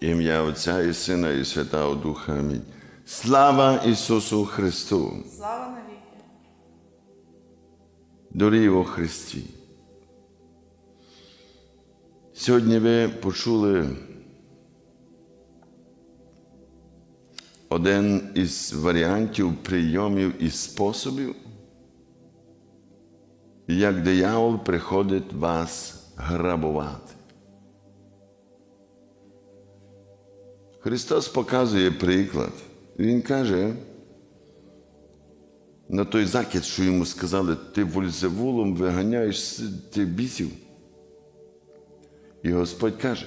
Ім'я Отця і Сина, і Святого Духа. Амінь. Слава Ісусу Христу! Слава навіки! Дорогі во Христі! Сьогодні ви почули один із варіантів прийомів і способів, як диявол приходить вас грабувати. Христос показує приклад. Він каже, на той закид, що йому сказали, ти вользевулом виганяєш с- ти бісів. І Господь каже,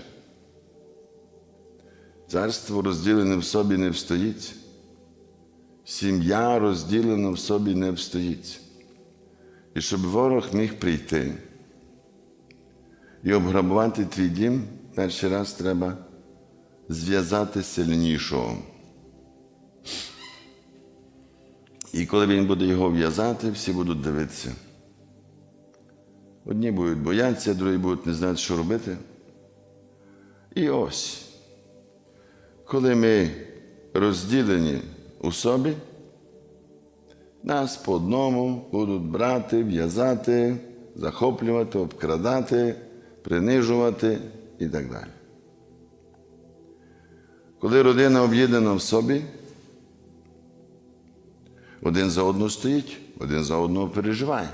царство розділене в собі не встоїться, сім'я розділена в собі не встоїться. І щоб ворог міг прийти і обграбувати твій дім, перший раз треба зв'язати сильнішого. І коли він буде його в'язати, всі будуть дивитися. Одні будуть боятися, другі будуть не знати, що робити. І ось, коли ми розділені у собі, нас по одному будуть брати, в'язати, захоплювати, обкрадати, принижувати і так далі. Коли родина об'єднана в собі, один за одного стоїть, один за одного переживає,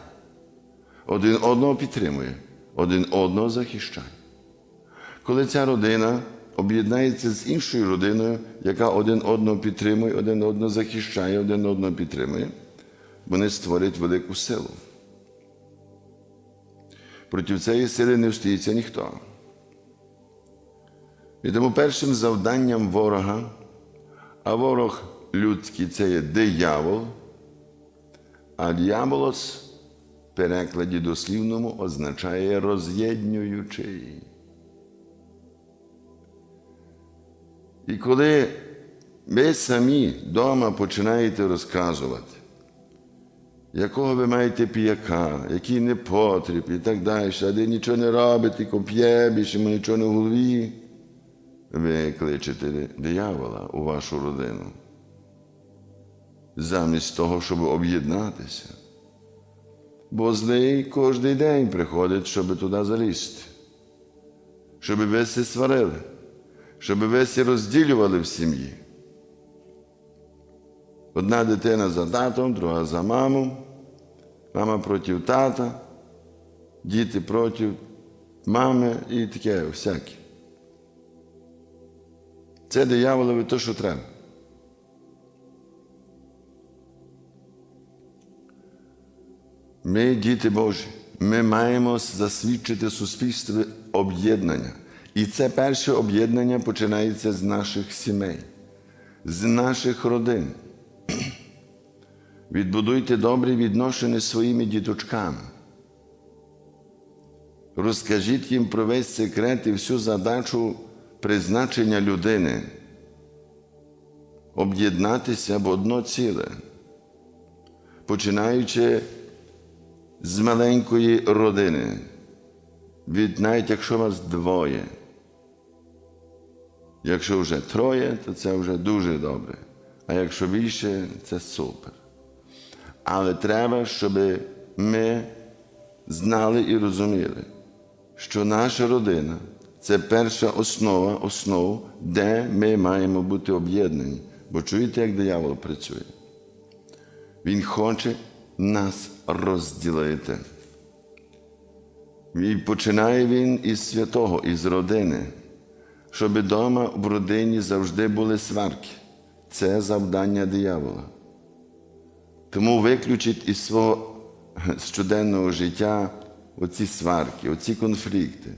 один одного підтримує, один одного захищає. Коли ця родина об'єднається з іншою родиною, яка один одного підтримує, один одного захищає, один одного підтримує, вони створять велику силу. Проти цієї сили не встоїться ніхто. І тому першим завданням ворога, а ворог людський це є диявол, а діяволос в перекладі дослівному означає роз'єднюючий. І коли ви самі вдома починаєте розказувати, якого ви маєте піяка, який не потріб і так далі, а де нічого не робить, тільки п'є, більше нічого не в голові, ви кличете диявола у вашу родину. Замість того, щоб об'єднатися. Бо злий кожен день приходить, щоб туди залізти, щоб ви сварили, щоб ви всі розділювали в сім'ї. Одна дитина за татом, друга за маму, мама проти тата, діти проти мами і таке всяке. Це дияволові то, що треба. Ми, діти Божі, ми маємо засвідчити суспільству об'єднання. І це перше об'єднання починається з наших сімей, з наших родин. Відбудуйте добрі відношення з своїми діточками. Розкажіть їм про весь секрет і всю задачу призначення людини. Об'єднатися в одно ціле, починаючи з маленької родини, від навіть якщо вас двоє. Якщо вже троє, то це вже дуже добре. А якщо більше, це супер. Але треба, щоб ми знали і розуміли, що наша родина це перша основа, основ, де ми маємо бути об'єднані. Бо чуєте, як диявол працює? Він хоче нас розділити. І починає він із святого, із родини, щоб вдома в родині завжди були сварки. Це завдання диявола. Тому виключіть із свого щоденного життя оці сварки, оці конфлікти.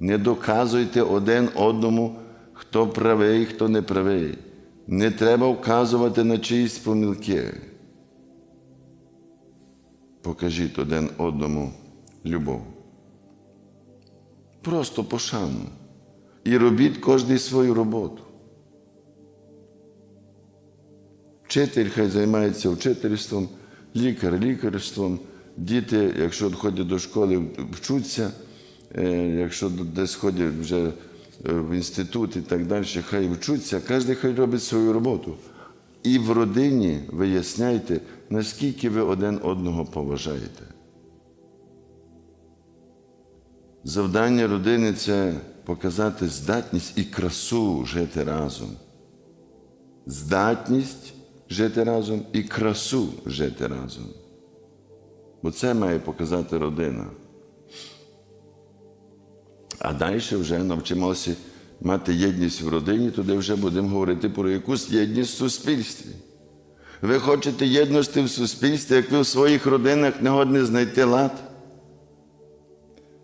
Не доказуйте один одному, хто правий, хто не правий. Не треба вказувати на чиїсь помилки. Покажіть один одному любов. Просто пошану. І робіть кожен свою роботу. Вчитель хай займається вчительством, лікар лікарством, діти, якщо ходять до школи, вчуться, якщо десь ходять вже е, в інститут і так далі, хай вчуться, кожен хай робить свою роботу. І в родині виясняйте, наскільки ви один одного поважаєте. Завдання родини це показати здатність і красу жити разом. Здатність жити разом і красу жити разом. Бо це має показати родина. А далі вже навчимося мати єдність в родині, туди вже будемо говорити про якусь єдність в суспільстві. Ви хочете єдності в суспільстві, як ви в своїх родинах не годні знайти лад?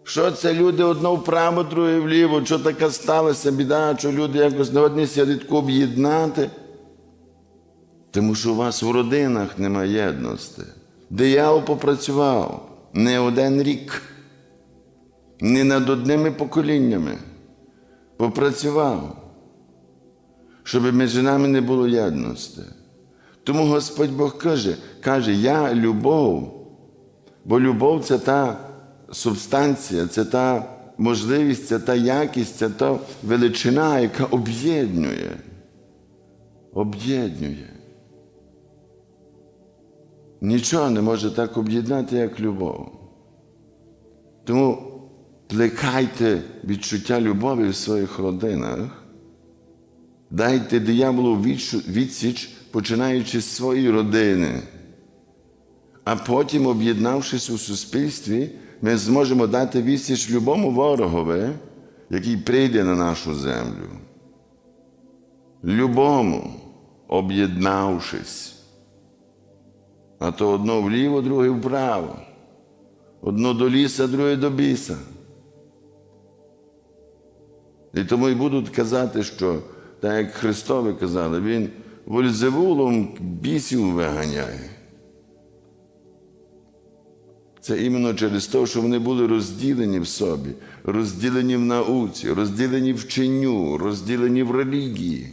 Що це люди одно вправо, друге вліво? Що таке сталося, біда, що люди якось не одні сядуть об'єднати? Тому що у вас в родинах немає єдності. Диявол попрацював не один рік, не над одними поколіннями. Попрацював, щоб між нами не було єдності. Тому Господь Бог каже, каже, я любов, бо любов це та субстанція, це та можливість, це та якість, це та величина, яка об'єднує. Об'єднує. Нічого не може так об'єднати, як любов. Тому плекайте відчуття любові в своїх родинах, дайте дияволу відсіч, починаючи з своєї родини. А потім, об'єднавшись у суспільстві, ми зможемо дати відсіч любому ворогові, який прийде на нашу землю. Любому, об'єднавшись. А то одно вліво, друге вправо. Одно до ліса, друге до біса. І тому і будуть казати, що, так як Христові казали, Він вользевулом бісів виганяє. Це іменно через те, що вони були розділені в собі, розділені в науці, розділені в чиню, розділені в релігії.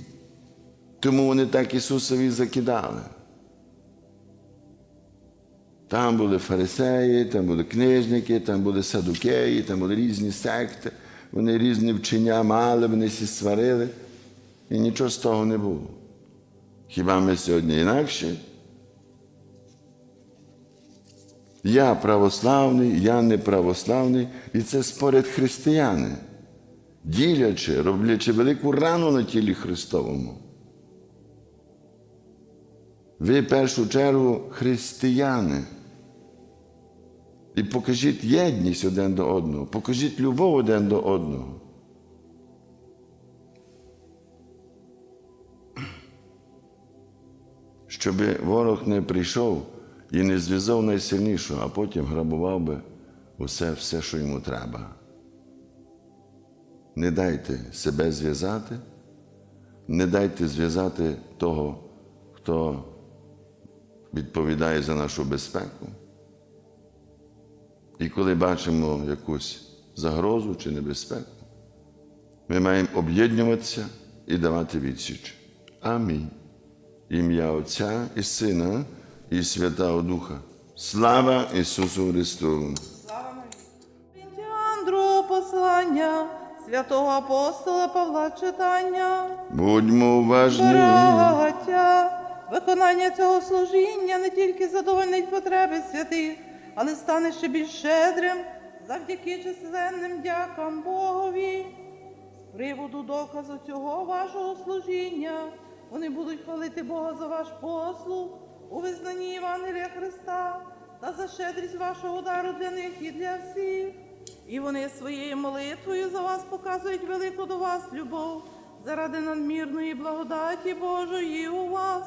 Тому вони так Ісусові закидали. Там були фарисеї, там були книжники, там були садукеї, там були різні секти, вони різні вчення мали, вони всі сварили. І нічого з того не було. Хіба ми сьогодні інакші? Я православний, я не православний, і це спорять християни, ділячи, роблячи велику рану на тілі Христовому. Ви в першу чергу християни. І покажіть єдність один до одного, покажіть любов один до одного. Щоб ворог не прийшов і не зв'язав найсильнішого, а потім грабував би усе, все, що йому треба. Не дайте себе зв'язати, не дайте зв'язати того, хто відповідає за нашу безпеку. І коли бачимо якусь загрозу чи небезпеку, ми маємо об'єднуватися і давати відсіч. Амінь. Ім'я Отця і Сина, і Святого Духа. Слава Ісусу Христу! Слава послання святого апостола Павла читання. Будьмо уважні. Браття, виконання цього служіння не тільки задовольнить потреби святих, але стане ще більш щедрим завдяки численним дякам Богові. З приводу доказу цього вашого служіння вони будуть хвалити Бога за ваш послуг у визнанні Євангелія Христа та за щедрість вашого дару для них і для всіх. І вони своєю молитвою за вас показують велику до вас любов заради надмірної благодаті Божої у вас.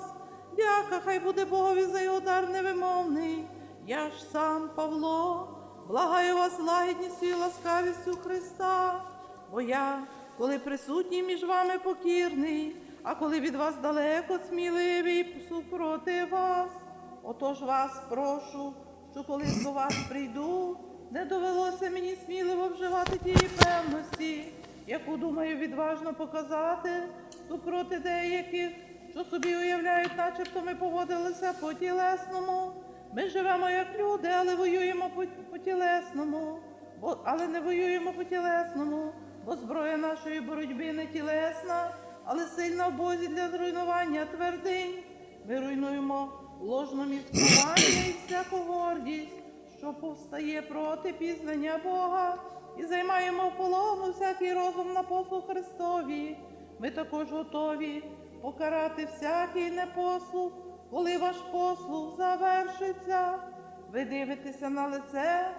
Дяка, хай буде Богові за його дар невимовний. Я ж сам, Павло, благаю вас лагідністю і ласкавістю Христа, бо я, коли присутній між вами покірний, а коли від вас далеко сміливий супроти вас. Отож вас прошу, що коли до вас прийду, не довелося мені сміливо вживати тієї певності, яку думаю відважно показати супроти деяких, що собі уявляють, начебто ми поводилися по тілесному. Ми живемо як люди, але воюємо по, по тілесному, бо, але не воюємо по тілесному, бо зброя нашої боротьби не тілесна, але сильна в Бозі для зруйнування твердинь. Ми руйнуємо ложну міфтування і всяку гордість, що повстає проти пізнання Бога, і займаємо в полону всякий розум на послуг Христові. Ми також готові покарати всякий непослух, коли ваш послуг завершиться. Ви дивитеся на лице,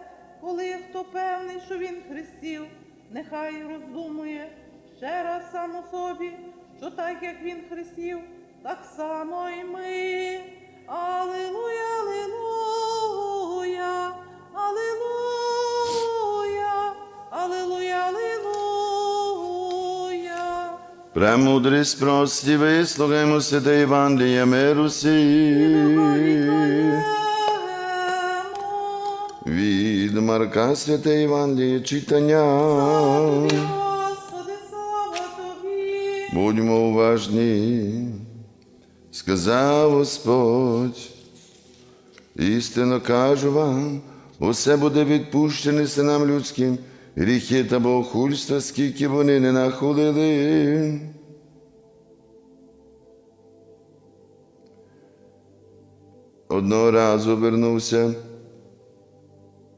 коли хто певний, що він хрестів, нехай роздумує ще раз сам у собі, що так як він хрестів, так само і ми. Алілуя, Премудрість прості, вислухаймо святе Євангеліє миру сі. Від Марка святе Євангеліє читання. Будьмо уважні, сказав Господь. Істинно кажу вам, усе буде відпущене синам людським, гріхи та богохульства, скільки вони не нахулили. Одного разу вернувся.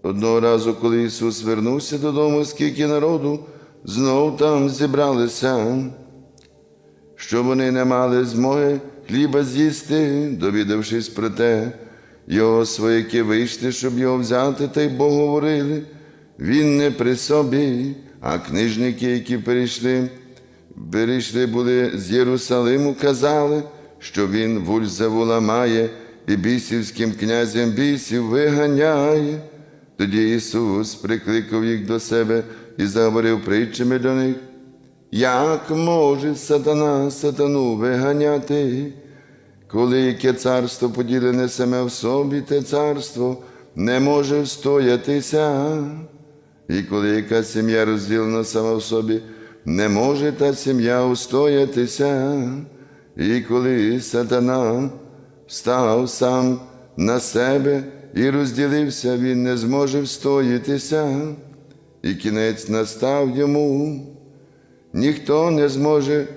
Одного разу, коли Ісус вернувся додому, скільки народу знов там зібралися, що вони не мали змоги хліба з'їсти, довідавшись про те, його свояки вийшли, щоб його взяти, та й Бог говорили, він не при собі, а книжники, які перейшли, перейшли були з Єрусалиму, казали, що він вульзавула має і бісівським князем бісів виганяє. Тоді Ісус прикликав їх до себе і заговорив притчами до них. Як може сатана сатану виганяти, коли яке царство поділене саме в собі, те царство не може встоятися, і коли яка сім'я розділена сама в собі, не може та сім'я устоятися, і коли сатана став сам на себе і розділився, він не зможе встоятися, і кінець настав йому. Ніхто не зможе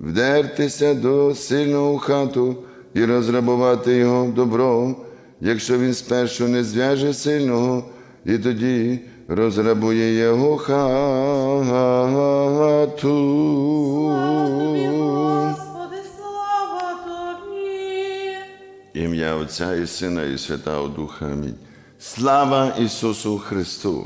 вдертися до сильного хату і розрабувати його добро, якщо він спершу не зв'яже сильного, і тоді розрабує його хату. Господи, слава тобі. Ім'я Отця і Сина, і Святого Духа. Амінь. Слава Ісусу Христу!